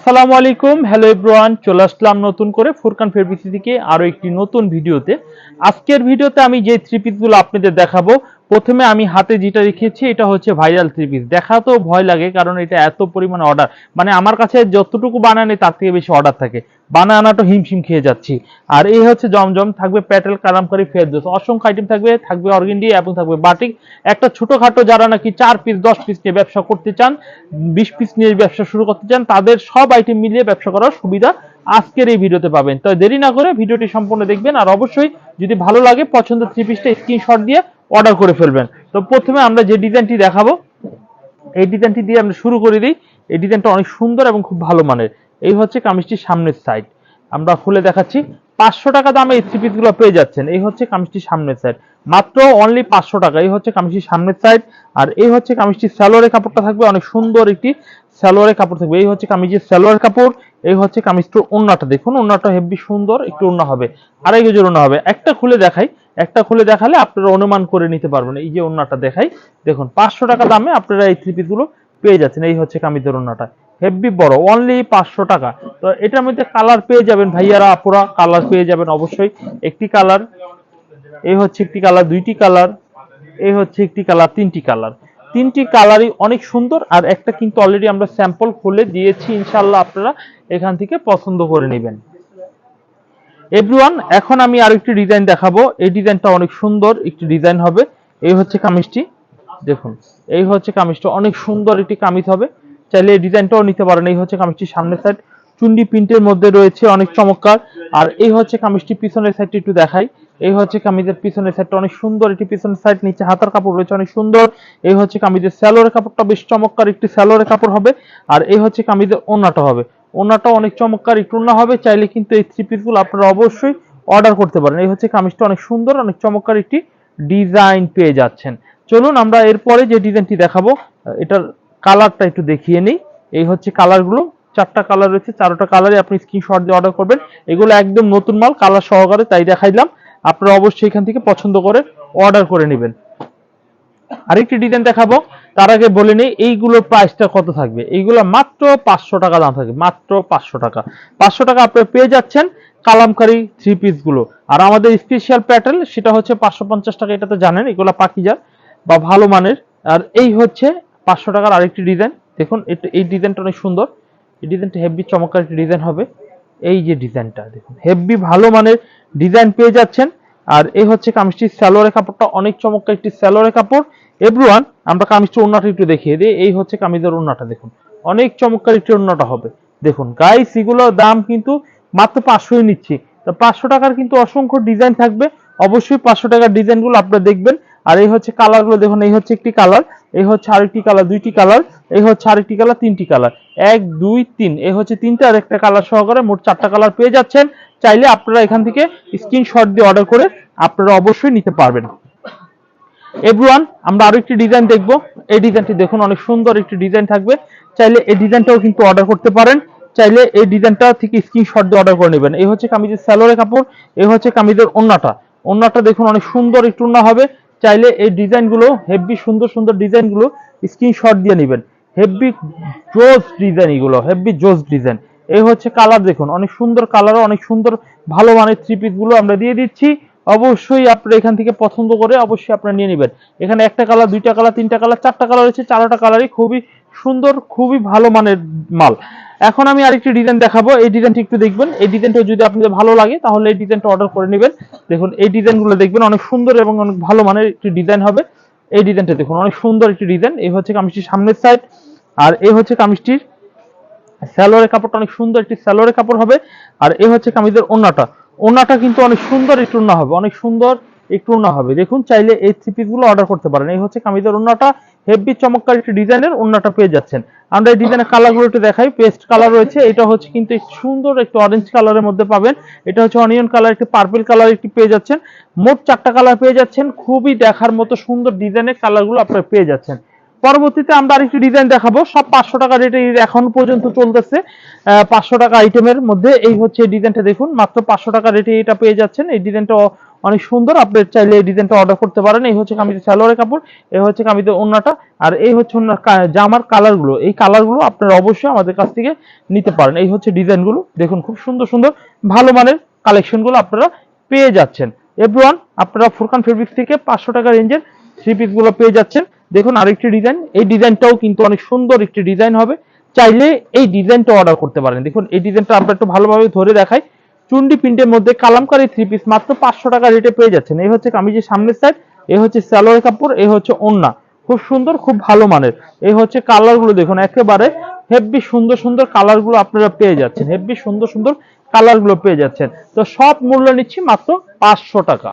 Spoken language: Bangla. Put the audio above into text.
আসসালামু আলাইকুম। হ্যালো এভরিওয়ান চলে আসলাম নতুন করে ফুরকান ফেরবিসি থেকে আরও একটি নতুন ভিডিওতে। আজকের ভিডিওতে আমি যে থ্রি পিসগুলো আপনাদের দেখাবো প্রথমে আমি হাতে যেটা রেখেছি, এটা হচ্ছে ভাইরাল থ্রি পিস দেখাতেও ভয় লাগে, কারণ এটা এত পরিমাণে অর্ডার মানে আমার কাছে যতটুকু বানানে, তার থেকে বেশি অর্ডার থাকে। বানানাটা হিমশিম খেয়ে যাচ্ছি। আর এই হচ্ছে জমজম, থাকবে প্যাটেল কালামকারি ফেরদোস। অসংখ্য আইটেম থাকবে থাকবে অর্গেন্ডি এবং থাকবে বাটিক। একটা ছোটখাটো যারা নাকি চার পিস দশ পিস নিয়ে ব্যবসা করতে চান, বিশ পিস নিয়ে ব্যবসা শুরু করতে চান, তাদের সব আইটেম মিলিয়ে ব্যবসা করার সুবিধা আজকের এই ভিডিওতে পাবেন। তো দেরি না করে ভিডিওটি সম্পূর্ণ দেখবেন, আর অবশ্যই যদি ভালো লাগে, পছন্দের থ্রি পিসটা স্ক্রিনশট দিয়ে অর্ডার করে ফেলবেন। তো প্রথমে আমরা যে ডিজাইনটি দেখাবো, এই ডিজাইনটি দিয়ে আমরা শুরু করে দিই। এই ডিজাইনটা অনেক সুন্দর এবং খুব ভালো মানের। এই হচ্ছে কামিজটির সামনের সাইড আমরা খুলে দেখাচ্ছি। পাঁচশো টাকা দামে এই থ্রি পেয়ে যাচ্ছেন। এই হচ্ছে কামিজটির সামনের সাইড মাত্র অনলি পাঁচশো টাকা। এই হচ্ছে কামিজটির সামনের সাইড আর এই হচ্ছে কামিজটির স্যালোয়ারের কাপড়টা থাকবে অনেক সুন্দর একটি স্যালোয়ারের কাপড় থাকবে। এই হচ্ছে কামিজের স্যালোয়ার কাপড়। এই হচ্ছে কামিজটির ওন্নাটা দেখুন ওন্নাটা হেভি সুন্দর। একটু ওন্না হবে। আড়াই গজের ওন্না হবে। একটা খুলে দেখাই। একটা খুলে দেখালে আপনারা অনুমান করে নিতে পারবেন। এই যে ওন্নাটা দেখাই, দেখুন, পাঁচশো টাকা দামে আপনারা এই থ্রি পিসগুলো পেয়ে যাচ্ছেন। এই হচ্ছে কামিজের ওন্নাটা। হেভি বড় অনলি পাঁচশো টাকা। তো এটার মধ্যে কালার পেয়ে যাবেন ভাইয়ারা, আপুরা কালার পেয়ে যাবেন অবশ্যই। একটি কালার এই হচ্ছে একটি কালার দুইটি কালার এই হচ্ছে একটি কালার তিনটি কালার তিনটি কালারই অনেক সুন্দর আর একটা কিন্তু অলরেডি আমরা স্যাম্পল খুলে দিয়েছি। ইনশাল্লাহ আপনারা এখান থেকে পছন্দ করে নেবেন। এভরিওয়ান এখন আমি আর একটি ডিজাইন দেখাবো। এই ডিজাইনটা অনেক সুন্দর একটি ডিজাইন হবে। এই হচ্ছে কামিজটি। দেখুন, এই হচ্ছে কামিজটা। অনেক সুন্দর একটি কামিজ হবে। চাইলে এই ডিজাইনটাও নিতে পারেন। এই হচ্ছে কামিজটির সামনের সাইড চুন্ডি প্রিন্টের মধ্যে রয়েছে, অনেক চমৎকার। আর এই হচ্ছে কামিজটি পিছনের সাইডটি একটু দেখাই। এই হচ্ছে কামিজের পিছনের সাইডটা অনেক সুন্দর একটি পিছনের সাইড নিচে হাতার কাপড় রয়েছে, অনেক সুন্দর। এই হচ্ছে কামিজের স্যালোয়ারের কাপড়টা বেশ চমৎকার একটি স্যালোয়ারের কাপড় হবে। আর এই হচ্ছে কামিজের ওনাটা হবে। ওনাটা অনেক চমৎকার, একটু ওনা হবে, চাইলে কিন্তু এই থ্রি পিসগুলো আপনারা অবশ্যই অর্ডার করতে পারেন। এই হচ্ছে কামিজটা অনেক সুন্দর, অনেক চমৎকার একটি ডিজাইন পেয়ে যাচ্ছেন। চলুন আমরা এরপরে যে ডিজাইনটি দেখাবো, এটার কালারটা একটু দেখিয়ে নিই। এই হচ্ছে কালারগুলো চারটা কালার রয়েছে, চারোটা কালারে আপনি স্ক্রিনশট দিয়ে অর্ডার করবেন। এগুলো একদম নতুন মাল কালার সহকারে তাই দেখাইলাম। আপনারা অবশ্যই এখান থেকে পছন্দ করে অর্ডার করে নেবেন। আরেকটি ডিজাইন দেখাবো তার আগে বলে নেই এইগুলোর প্রাইসটা কত থাকবে? এইগুলো মাত্র পাঁচশো টাকা দাম থাকবে, মাত্র পাঁচশো টাকা। পাঁচশো টাকা আপনি পেয়ে যাচ্ছেন কালামকারি থ্রি পিসগুলো। আর আমাদের স্পেশাল প্যাটেল সেটা হচ্ছে পাঁচশো পঞ্চাশ টাকা, এটা তো জানেন, এগুলো পাকিজার বা ভালো মানের। আর এই হচ্ছে পাঁচশো টাকার আরেকটি ডিজাইন দেখুন এই ডিজাইনটা অনেক সুন্দর। এই ডিজাইনটা হেভি চমৎকার একটি ডিজাইন হবে। এই যে ডিজাইনটা দেখুন হেভি ভালো মানের ডিজাইন পেয়ে যাচ্ছেন। আর এই হচ্ছে কামিজটির স্যালোয়ারের কাপড়টা, অনেক চমৎকার একটি স্যালোয়ারের কাপড়। এভরিওয়ান আমরা কামিজটির ওন্নাটা একটু দেখিয়ে দিই। এই হচ্ছে কামিজের ওন্নাটা দেখুন। অনেক চমৎকার একটি ওন্নাটা হবে। দেখুন গাইস এগুলোর দাম কিন্তু মাত্র পাঁচশোই নিচ্ছি। তো পাঁচশো টাকার কিন্তু অসংখ্য ডিজাইন থাকবে। অবশ্যই পাঁচশো টাকার ডিজাইনগুলো আপনারা দেখবেন। আর এই হচ্ছে কালারগুলো দেখুন, এই হচ্ছে একটি কালার এই হচ্ছে আরেকটি কালার দুইটি কালার এই হচ্ছে আরেকটি কালার তিনটি কালার এক, দুই, তিন, এই হচ্ছে তিনটা আর একটা কালার সহকারে মোট চারটা কালার পেয়ে যাচ্ছেন। চাইলে আপনারা এখান থেকে স্ক্রিনশট দিয়ে অর্ডার করে আপনারা অবশ্যই নিতে পারবেন। এভরিওয়ান আমরা আরও একটি ডিজাইন দেখব। এই ডিজাইনটি দেখুন, অনেক সুন্দর একটি ডিজাইন থাকবে। চাইলে এই ডিজাইনটাও কিন্তু অর্ডার করতে পারেন। চাইলে এই ডিজাইনটা থেকে স্ক্রিনশট দিয়ে অর্ডার করে নেবেন। এই হচ্ছে কামিজের স্যালোয়ারের কাপড়, এই হচ্ছে কামিজের ওন্নাটা। ওন্নাটা দেখুন, অনেক সুন্দর একটু ওন্না হবে। চাইলে এই ডিজাইনগুলো হেভি সুন্দর সুন্দর ডিজাইনগুলো স্ক্রিনশট দিয়ে নেবেন। হেভি জোস ডিজাইন এগুলো, হেভি জোস ডিজাইন এই হচ্ছে কালার দেখুন, অনেক সুন্দর কালার অনেক সুন্দর ভালো মানের থ্রি পিসগুলো আমরা দিয়ে দিচ্ছি। অবশ্যই আপনারা এখান থেকে পছন্দ করে অবশ্যই আপনারা নিয়ে নেবেন। এখানে একটা কালার, দুইটা কালার, তিনটা কালার, চারটা কালার রয়েছে, চারটা কালারই খুবই সুন্দর, খুবই ভালো মানের মাল। এখন আমি আরেকটি ডিজাইন দেখাবো। এই ডিজাইনটি একটু দেখবেন। এই ডিজাইনটা যদি আপনাদের ভালো লাগে, তাহলে এই ডিজাইনটা অর্ডার করে নেবেন। দেখুন, এই ডিজাইনগুলো দেখবেন অনেক সুন্দর এবং অনেক ভালো মানের একটি ডিজাইন হবে। এই ডিজাইনটা দেখুন, অনেক সুন্দর একটি ডিজাইন। এই হচ্ছে কামিজটির সামনের সাইড আর এই হচ্ছে কামিজটির স্যালোয়ারের কাপড়টা, অনেক সুন্দর একটি স্যালোয়ারের কাপড় হবে। আর এই হচ্ছে কামিজের ওন্নাটা। ওন্নাটা কিন্তু অনেক সুন্দর একটু ওন্না হবে, অনেক সুন্দর একটু ওন্না হবে। দেখুন, চাইলে এই থ্রি পিসগুলো অর্ডার করতে পারেন। এই হচ্ছে কামিজের ওন্নাটা হেভি চমৎকার একটি ডিজাইনের ওন্নাটা পেয়ে যাচ্ছেন। আমরা এই ডিজাইনের কালারগুলো একটু দেখাই পেস্ট কালার রয়েছে। এটা হচ্ছে কিন্তু সুন্দর একটু অরেঞ্জ কালারের মধ্যে পাবেন। এটা হচ্ছে অনিয়ন কালার একটি পার্পল কালার একটি পেয়ে যাচ্ছেন। মোট চারটা কালার পেয়ে যাচ্ছেন। খুবই দেখার মতো সুন্দর ডিজাইনের কালারগুলো আপনারা পেয়ে যাচ্ছেন। পরবর্তীতে আমরা আরেকটি ডিজাইন দেখাবো। সব পাঁচশো টাকা রেটে এখন পর্যন্ত চলতেছে। পাঁচশো টাকা আইটেমের মধ্যে। এই হচ্ছে ডিজাইনটা দেখুন। মাত্র পাঁচশো টাকা রেটে এটা পেয়ে যাচ্ছেন। এই ডিজাইনটা অনেক সুন্দর। আপনি চাইলে এই ডিজাইনটা অর্ডার করতে পারেন। এই হচ্ছে কামিজের সালোয়ারের কাপড়, এই হচ্ছে কামিজের ওন্নাটা, আর এই হচ্ছে কা- জামার কালারগুলো এই কালারগুলো আপনারা অবশ্যই আমাদের কাছ থেকে নিতে পারেন। এই হচ্ছে ডিজাইনগুলো দেখুন, খুব সুন্দর সুন্দর, ভালো মানের কালেকশনগুলো আপনারা পেয়ে যাচ্ছেন। এভরিওয়ান আপনারা ফুরকান ফেব্রিক্স থেকে পাঁচশো টাকা রেঞ্জের থ্রি পিসগুলো পেয়ে যাচ্ছেন। দেখুন আরেকটি ডিজাইন এই ডিজাইনটাও কিন্তু অনেক সুন্দর একটি ডিজাইন হবে। চাইলে এই ডিজাইনটা অর্ডার করতে পারেন। দেখুন, এই ডিজাইনটা আমরা একটু ভালোভাবে ধরে দেখাই। চুন্ডি প্রিন্টের মধ্যে কালামকারী থ্রি পিস মাত্র পাঁচশো টাকা রেটে পেয়ে যাচ্ছেন। এই হচ্ছে কামিজের সামনের সাইড এই হচ্ছে স্যালোয়ার কাপড়, এই হচ্ছে ওন্না খুব সুন্দর, খুব ভালো মানের। এই হচ্ছে কালারগুলো দেখুন, একেবারে হেভি সুন্দর সুন্দর কালারগুলো আপনারা পেয়ে যাচ্ছেন। হেভি সুন্দর সুন্দর কালারগুলো পেয়ে যাচ্ছেন। তো সব মূল্য নিচ্ছি মাত্র পাঁচশো টাকা।